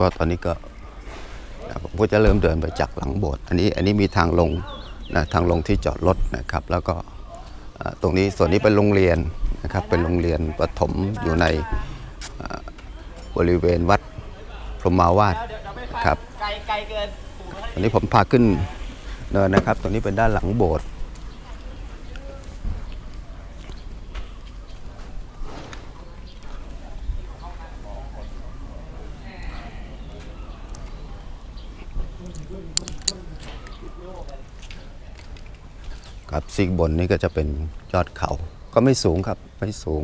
ก็ตอนนี้ก็นะผมก็จะเริ่มเดินไปจากหลังโบสถ์อันนี้อันนี้มีทางลงนะทางลงที่จอดรถนะครับ แล้วก็เอ่อตรงนี้ส่วนนี้เป็นโรงเรียนนะครับเป็นโรงเรียนประถมอยู่ในเอ่อบริเวณวัดพรหมาวาสครับไกลไกลเกินตอนนี้ผมพาขึ้นเนินนะครับ ตรงนี้เป็นด้านหลังโบสถ์ ครับซีกบนนี้ก็จะเป็นยอดเขา ก็ไม่สูงครับไม่สูง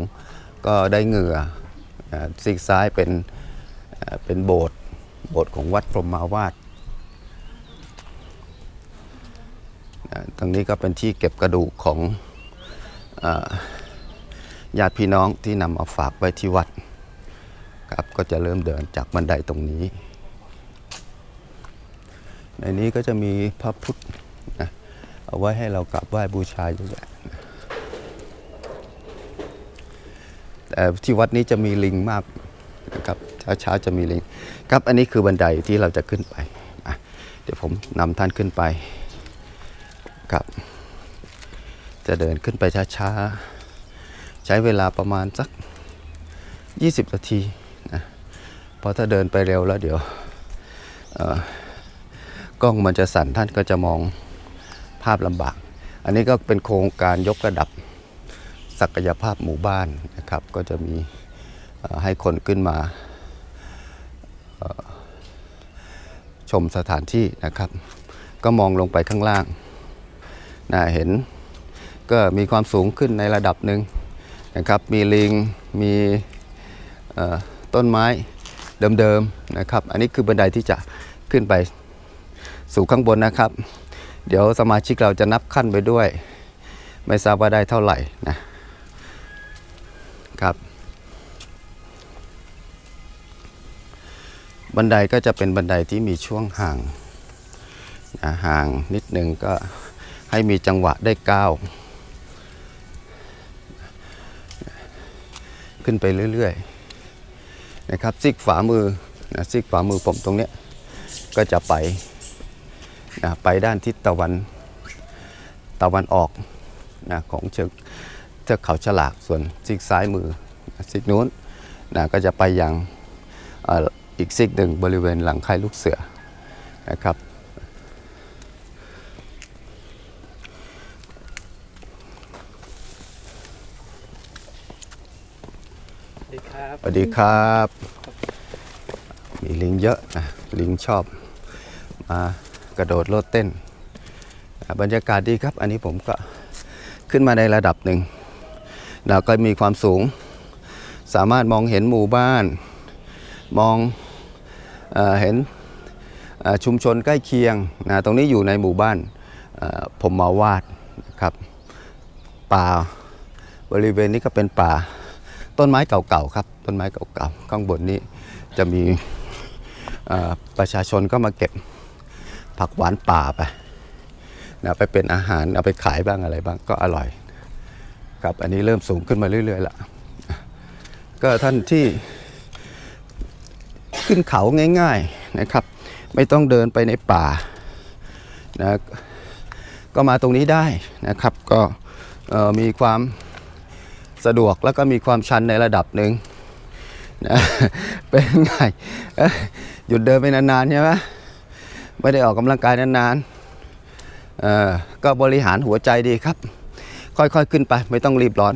ก็ได้เหงื่ออ่าซีกซ้ายเป็นเป็นโบสถ์โบสถ์ของวัดพรหมาวาสอ่าตรงนี้ก็เป็นที่เก็บกระดูกของญาติพี่น้องที่นำมาฝากไว้ที่วัดครับก็จะเริ่มเดินจากบันไดตรงนี้ ในนี้ก็จะมีพระพุทธนะเอาไว้ให้เรากราบไหว้บูชาเยอะแยะแต่ที่วัดนี้จะมีลิงมากนะครับเช้าๆจะมีลิงครับอันนี้คือบันไดที่เราจะขึ้นไปเดี๋ยวผมนำท่านขึ้นไปครับ จะเดินขึ้นไปช้าๆใช้เวลาประมาณสัก 20 นาทีนะเพราะถ้าเดินไปเร็วแล้วเดี๋ยวเอ่อ กล้องมันจะสั่นท่านก็จะมองภาพลำบาก อันนี้ก็เป็นโครงการยกระดับศักยภาพหมู่บ้านนะครับ ก็จะมีให้คนขึ้นมาชมสถานที่นะครับ ก็มองลงไปข้างล่างนะเห็นก็มีความสูงขึ้นในระดับหนึ่งนะครับ มีลิง มีต้นไม้เดิมๆนะครับ อันนี้คือบันไดที่จะขึ้นไป สู่ข้างบนนะครับ เดี๋ยวสมาชิกเราจะนับขั้นไปด้วย ไม่ทราบว่าได้เท่าไหร่นะครับ บันไดก็จะเป็นบันไดที่มีช่วงห่างนะห่างนิดนึงก็ให้มีจังหวะได้ก้าวขึ้นไปเรื่อยๆนะครับซีกฝ่ามือนะซีกฝ่ามือผมตรงเนี้ยก็จะไป นะไปด้านทิศตะวันตะวันออกนะของเชือกเทือกเขาฉลากส่วนซีกซ้ายมือนะซีกนู้นนะก็จะไปยังเอ่ออีกซีกหนึ่งบริเวณหลังค่ายลูกเสือนะครับสวัสดีครับสวัสดีครับมีลิงเยอะนะลิงชอบมา กระโดดโลดเต้น บรรยากาศดีครับ อันนี้ผมก็ขึ้นมาในระดับหนึ่งแล้วก็มีความสูง สามารถมองเห็นหมู่บ้าน มองเอเห็นชุมชนใกล้เคียงนะตรงนี้อยู่ในหมู่บ้านผมมาวาดนะครับป่าบริเวณนี้ก็เป็นป่าต้นไม้เก่าๆครับต้นไม้เก่าๆข้างบนนี้จะมีประชาชนก็มาเก็บ ผักหวานป่าไปนะไปเป็นอาหารเอาไปขายบ้างอะไรบ้างก็อร่อย ครับอันนี้เริ่มสูงขึ้นมาเรื่อยๆละก็ท่านที่ขึ้นเขาง่ายๆนะครับ ไม่ต้องเดินไปในป่านะก็มาตรงนี้ได้นะครับ ก็มีความสะดวกแล้วก็มีความชันในระดับหนึ่งนะเป็นไงหยุดเดินไปนานๆใช่ไหม ไม่ได้ออกกำลังกายนานๆเอ่อก็บริหารหัวใจดีครับ ค่อยๆขึ้นไปไม่ต้องรีบร้อน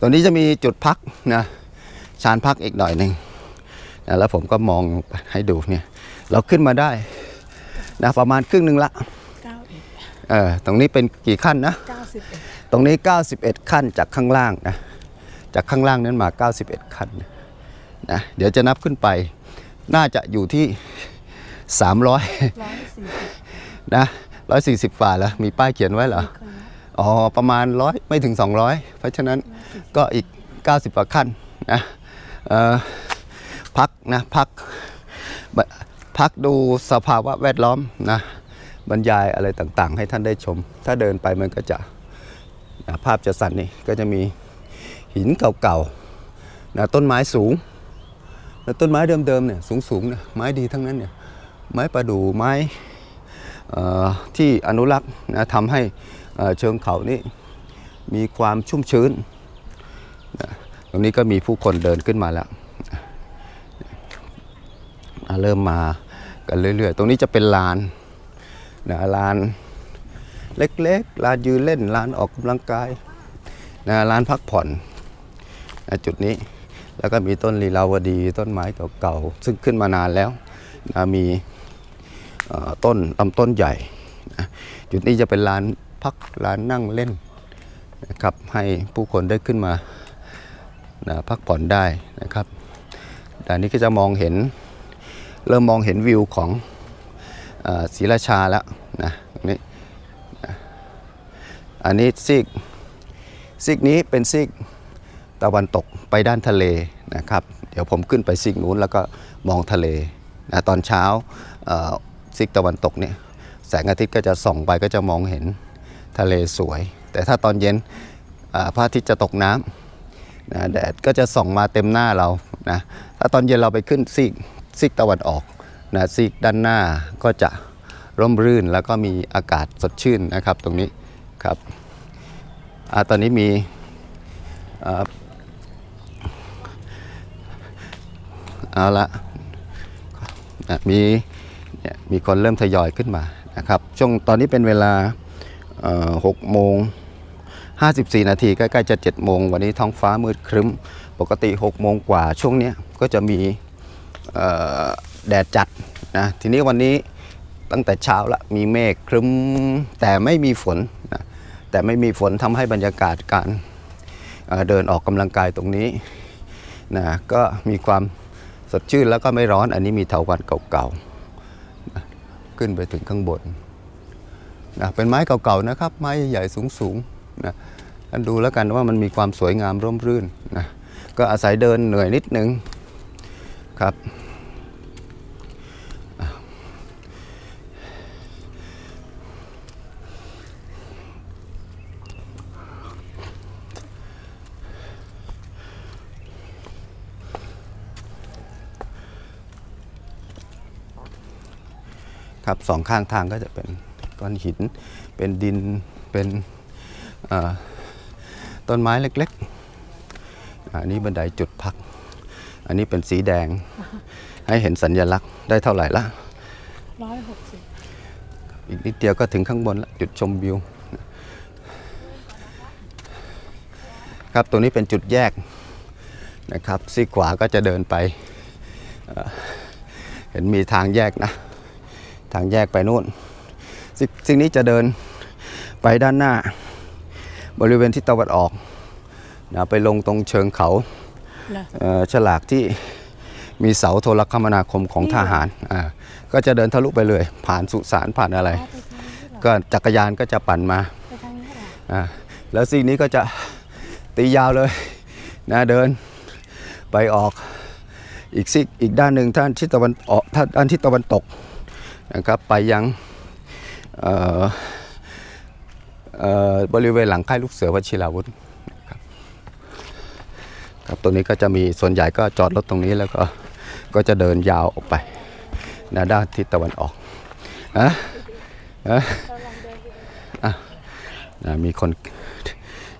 ตรงนี้จะมีจุดพักนะชานพักอีกหน่อยหนึ่งนะแล้วผมก็มองไปให้ดูเนี่ย เราขึ้นมาได้นะประมาณครึ่งหนึ่งละเก้าเอ็ดเออตรงนี้เป็นกี่ขั้นนะเก้าสิบเอ็ดตรงนี้ 91 ขั้นจากข้างล่างนะ จากข้างล่างนั้นมา 91 ขั้นนะ เดี๋ยวจะนับขึ้นไป น่าจะอยู่ที่ 300ร้อยสี่สิบนะ140ฝ่าแล้วมีป้ายเขียนไว้เหรอคนละอ๋อประมาณ100ไม่ถึง 200 เพราะฉะนั้นก็อีก 90กว่าขั้นนะเอ่อพักนะพักบพักดูสภาวะแวดล้อมนะบรรยายอะไรต่างๆ ให้ท่านได้ชม ถ้าเดินไปมันก็จะนะภาพจะสั่นนี่ก็จะมีหินเก่าๆนะต้นไม้สูง แล้วต้นไม้เดิมๆเนี่ยสูงๆเนี่ยไม้ดีทั้งนั้นเนี่ย ไม้ประดู่ไม้ที่อนุรักษ์นะทำให้เชิงเขานี่มีความชุ่มชื้นนะตรงนี้ก็มีผู้คนเดินขึ้นมาแล้วอะเริ่มมากันเรื่อยๆ ตรงนี้จะเป็นลานนะลานเล็กๆ ลานยืนเล่น ลานออกกำลังกายนะลานพักผ่อนนะจุดนี้ แล้วก็มีต้นลีลาวดี ต้นไม้เก่าๆ ซึ่งขึ้นมานานแล้วนะมี ต้นลำต้นใหญ่นะจุดนี้จะเป็นลานพักลานนั่งเล่นนะครับให้ผู้คนได้ขึ้นมานะพักผ่อนได้นะครับด้านนี้ก็จะมองเห็นเริ่มมองเห็นวิวของศรีราชาแล้วนะตรงนี้นะอันนี้ซีกซีกนี้เป็นซีกตะวันตกไปด้านทะเลนะครับ เดี๋ยวผมขึ้นไปซีกนู้นแล้วก็มองทะเลนะตอนเช้า ซีกตะวันตกเนี่ยแสงอาทิตย์ก็จะส่องไปก็จะมองเห็นทะเลสวย แต่ถ้าตอนเย็นพระอาทิตย์จะตกน้ำนะแดดก็จะส่องมาเต็มหน้าเรานะถ้าตอนเย็นเราไปขึ้นซีกซีกตะวันออกนะซีกด้านหน้าก็จะร่มรื่นแล้วก็มีอากาศสดชื่นนะครับตรงนี้ครับอตอนนี้มีเอาละมี เนี่ยมีคนเริ่มทยอยขึ้นมานะครับช่วงตอนนี้เป็นเวลาหกโมง54 นาทีใกล้ๆจะ7โมงวันนี้ท้องฟ้ามืดครึ้ม ปกติ6โมงกว่าช่วงนี้ก็จะมีแดดจัดนะทีนี้วันนี้ตั้งแต่เช้าละมีเมฆครึ้มแต่ไม่มีฝนนะแต่ไม่มีฝนทำให้บรรยากาศการเเดินออกกำลังกายตรงนี้นะก็มีความสดชื่นแล้วก็ไม่ร้อนอันนี้มีเถาวันเก่าๆ ขึ้นไปถึงข้างบนนะเป็นไม้เก่าๆนะครับ ไม้ใหญ่ๆสูงๆนะท่านดูแล้วกันว่ามันมีความสวยงามร่มรื่นนะก็อาศัยเดินเหนื่อยนิดนึงครับ ครับสองข้างทางก็จะเป็นก้อนหิน เป็นดินเป็นเอ่อต้นไม้เล็กๆ อันนี้บันไดจุดพัก อันนี้เป็นสีแดง ให้เห็นสัญลักษณ์ได้เท่าไหร่ละร้อยหกสิบอีกนิดเดียวก็ถึงข้างบนแล้วจุดชมวิว ครับตรงนี้เป็นจุดแยกนะครับซีกขวาก็จะเดินไปเอ่อเห็นมีทางแยกนะ ทางแยกไปนู่นซกสิ่งนี้จะเดินไปด้านหน้า บริเวณทิศตะวันออกนะไปลงตรงเชิงเขาเหรอเอ่อฉลากที่มีเสาโทรคมนาคมของทหารอ่าก็จะเดินทะลุไปเลย ผ่านสุสานผ่านอะไรอ๋อไปทางนี้เหรอก็จักรยานก็จะปั่นมาไปทางนี้เหรออ่าแล้วซีกนี้ก็จะตียาวเลยนะเดินไปออกอีกซีกอีกด้านหนึ่งท่านทิศตะวันออกท่านด้านทิศตะวันตก นะครับไปยังบริเวณหลังค่ายลูกเสือวชิราวุธครับครับตรงนี้ก็จะมีส่วนใหญ่ก็จอดรถตรงนี้แล้วก็ก็จะเดินยาวออกไปนะด้านทิศตะวันออกอะอะนะมีคน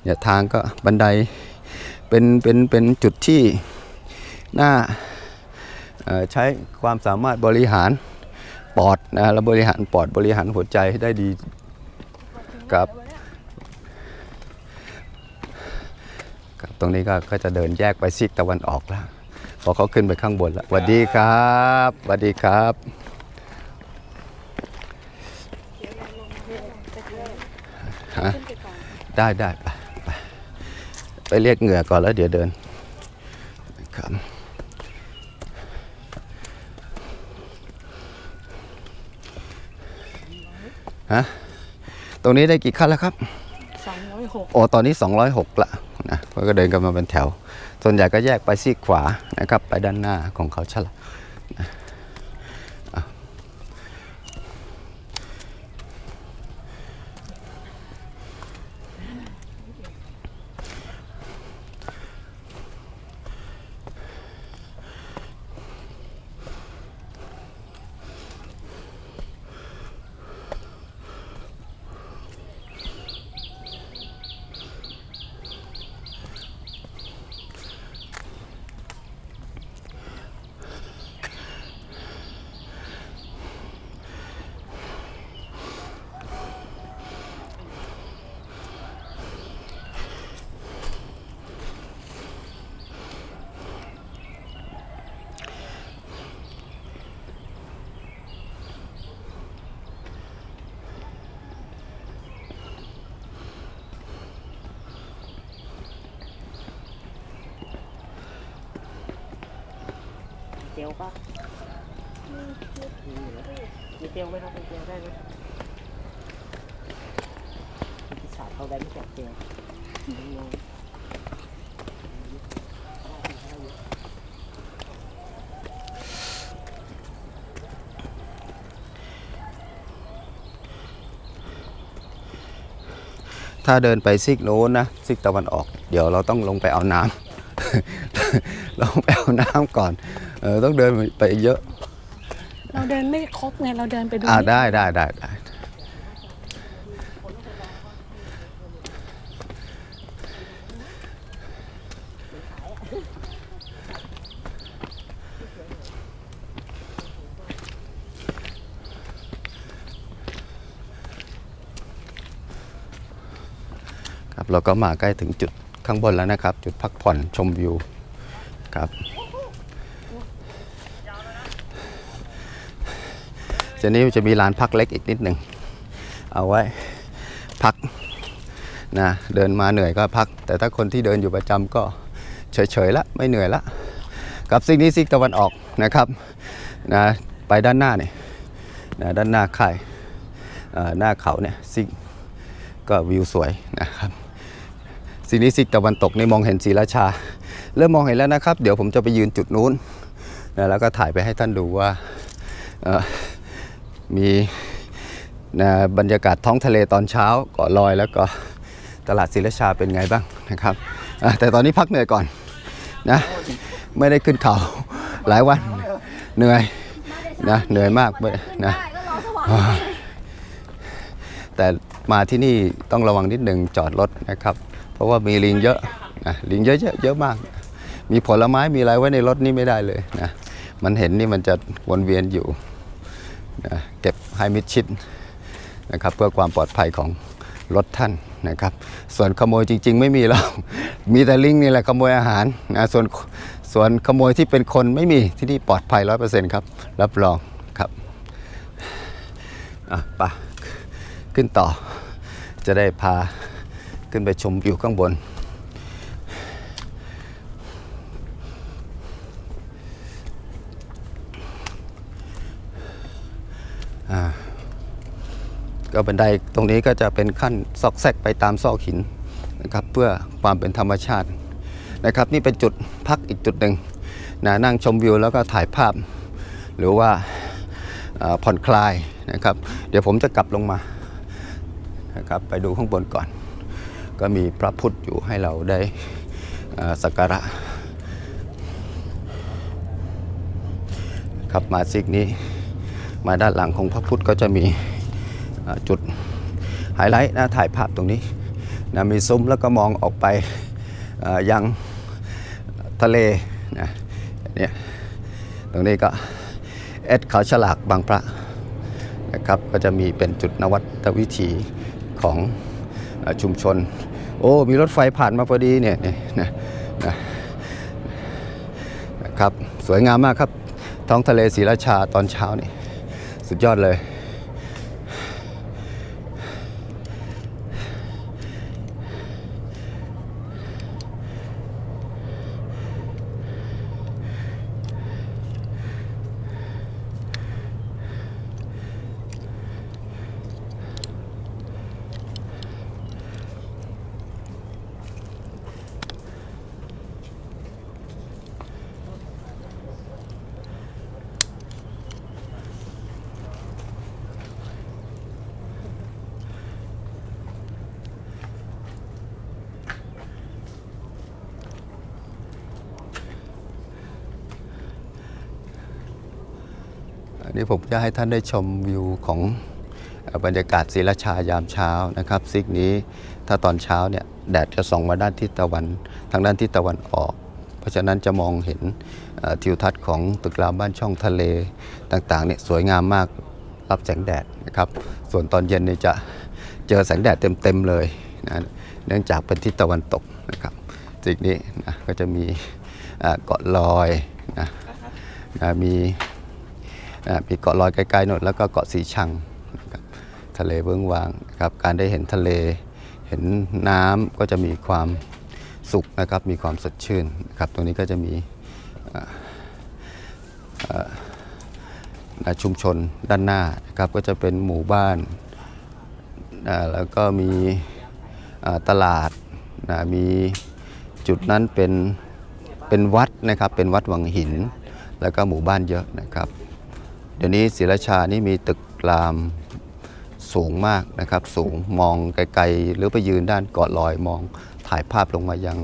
เนี่ยทางก็บันไดเป็นเป็นเป็นจุดที่น่าใช้ความสามารถบริหาร ปอดนะและบริหารปอดบริหารหัวใจให้ได้ดีครับครับ ตรงนี้ก็ก็จะเดินแยกไปซีกตะวันออกแล้วพอเขาขึ้นไปข้างบนแล้วสวัสดีครับสวัสดีครับขึ้นไปก่อนได้ได้ไปไปไปเรียกเหงื่อก่อนแล้วเดี๋ยวเดินครับ ฮะตรงนี้ได้กี่ขั้นแล้วครับสองร้อยหกโอ้ตอนนี้ 206ละนะก็เดินกันมาเป็นแถว ส่วนใหญ่ก็แยกไปซีกขวานะครับ ไปด้านหน้าของเขาฉลา เจลป่ะมีเจลไหมครับมีเจลได้ไหมพี่สาวเขาแบงค์แจกเจลงงถ้าเดินไปซีกโน้นนะซีกตะวันออก เดี๋ยวเราต้องลงไปเอาน้ำ ลงไปเอาน้ำก่อน เออต้องเดินไปเยอะ เราเดินไม่ครบไงเราเดินไปดูอ่านิได้ได้ได้ได้ครับเราก็มาใกล้ถึงจุดข้างบนแล้วนะครับ จุดพักผ่อนชมวิว ครับทีนี้จะมีลานพักเล็กอีกนิดหนึ่ง เอาไว้พักนะเดินมาเหนื่อยก็พัก แต่ถ้าคนที่เดินอยู่ประจำก็เฉยๆละไม่เหนื่อยละกับสิ่งนี้ซิกตะวันออกนะครับนะไปด้านหน้าเนี่ยนะด้านหน้าค่ายหน้าเขาเนี่ยซิกก็วิวสวยนะครับสิ่งนี้ซิกตะวันตกนี่มองเห็นศรีราชา เริ่มมองเห็นแล้วนะครับ เดี๋ยวผมจะไปยืนจุดนู้นนะแล้วก็ถ่ายไปให้ท่านดูว่ามีนะบรรยากาศท้องทะเลตอนเช้าเกาะลอยแล้วก็ตลาดศรีราชาเป็นไงบ้างนะครับ แต่ตอนนี้พักเหนื่อยก่อนนะไม่ได้ขึ้นเขาหลายวันเหนื่อยนะเหนื่อยมากไม่นะแต่มาที่นี่ต้องระวังนิดหนึ่งจอดรถนะครับ เพราะว่ามีลิงเยอะนะลิงเยอะเยอะเยอะมาก มีผลไม้มีอะไรไว้ในรถนี่ไม่ได้เลยนะมันเห็นนี่มันจะวนเวียนอยู่นะเก็บให้มิดชิดนะครับเพื่อความปลอดภัยของรถท่านนะครับ ส่วนขโมยจริง ๆ ไม่มีหรอกมีแต่ลิงนี่แหละขโมยอาหารนะส่วนส่วนขโมยที่เป็นคนไม่มีที่นี่ปลอดภัยร้อยเปอร์เซ็นต์ครับ รับรองครับอะไปขึ้นต่อจะได้พาขึ้นไปชมวิวข้างบน ก็บันไดตรงนี้ก็จะเป็นขั้นซอกแซกไปตามซอกหินนะครับ เพื่อความเป็นธรรมชาตินะครับ นี่เป็นจุดพักอีกจุดหนึ่งนะนั่งชมวิวแล้วก็ถ่ายภาพ หรือว่าผ่อนคลายนะครับ เดี๋ยวผมจะกลับลงมานะครับไปดูข้างบนก่อน ก็มีพระพุทธอยู่ให้เราได้สักการะครับมาซิกนี้ มาด้านหลังของพระพุทธก็จะมีจุดไฮไลท์นะถ่ายภาพตรงนี้นะมีซุ้มแล้วก็มองออกไปยังทะเลนะเนี่ยตรงนี้ก็เอ็ดเขาฉลากบางพระนะครับก็จะมีเป็นจุดนวัตวิถีของอชุมชน โอ้มีรถไฟผ่านมาพอดีเนี่ยเนี่ยนะนะนะครับสวยงามมากครับท้องทะเลศรีราชาตอนเช้านี่ สุดยอดเลย อั นี้ผมจะให้ท่านได้ชมวิวของบรรยากาศศรีราชายามเช้านะครับซิกนี้ถ้าตอนเช้าเนี่ยแดดจะส่องมาด้านทิศตะวัน ทางด้านทิศตะวันออก เพราะฉะนั้นจะมองเห็นทิวทัศน์ของตึกรามบ้านช่องทะเลต่างๆเนี่ยสวยงามมากรับแสงแดดนะครับส่วนตอนเย็นเนี่ยจะเจอแสงแดดเต็มๆเลยนะเนื่องจากเป็นทิศตะวันตกนะครับซิกนี้นะก็จะมีเกาะลอยนะนะมี มีเกาะลอยไกลๆหน่อยแล้วก็เกาะสีชังทะเลเบื้องวางนะครับการได้เห็นทะเลเห็นน้ำก็จะมีความสุขนะครับมีความสดชื่นนะครับตรงนี้ก็จะมีชุมชนด้านหน้านะครับก็จะเป็นหมู่บ้านแล้วก็มีตลาดนะมีจุดนั้นเป็นเป็นวัดนะครับเป็นวัดวังหิน แล้วก็หมู่บ้านเยอะนะครับ เดี๋ยวนี้ศรีราชานี่มีตึกรามสูงมากนะครับ สูงมองไกลๆ หรือไปยืนด้านเกาะลอยมองถ่ายภาพลงมายัง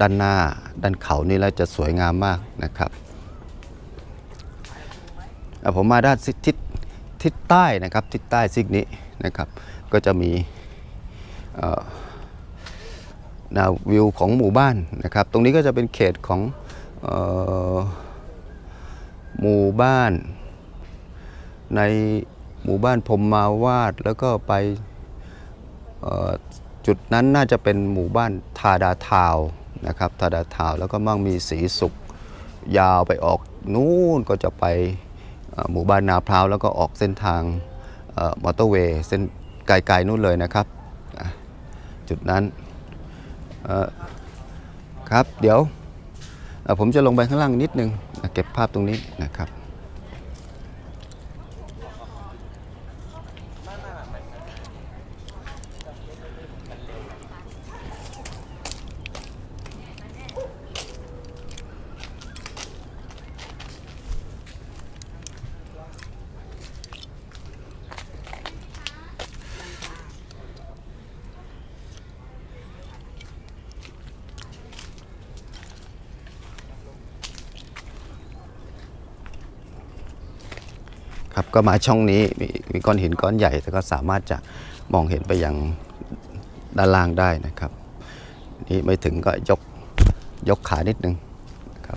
ด้านหน้า ด้านเขานี่แล้วจะสวยงามมากนะครับอะผมมาด้านทิศทิศใต้นะครับทิศใต้ซิกนี้นะครับ ก็จะมีแนววิวของหมู่บ้านนะครับ ตรงนี้ก็จะเป็นเขตของออหมู่บ้าน ในหมู่บ้านพรมมาวาดแล้วก็ไปจุดนั้นน่าจะเป็นหมู่บ้านทาดาทาวนะครับทาดาทาวแล้วก็มั่งมีสีสุขยาวไปออกนู่นก็จะไปหมู่บ้านนาพร้าวแล้วก็ออกเส้นทางมอเตอร์เวย์เส้นไกลๆนู่นเลยนะครับ จุดนั้นครับเดี๋ยวผมจะลงไปข้างล่างนิดนึงเก็บภาพตรงนี้นะครับ ครับก็มาช่องนี้มีมีก้อนหินก้อนใหญ่แต่ก็สามารถจะมองเห็นไปยังด้านล่างได้นะครับ นี่ไม่ถึงก็ยกยกขานิดนึง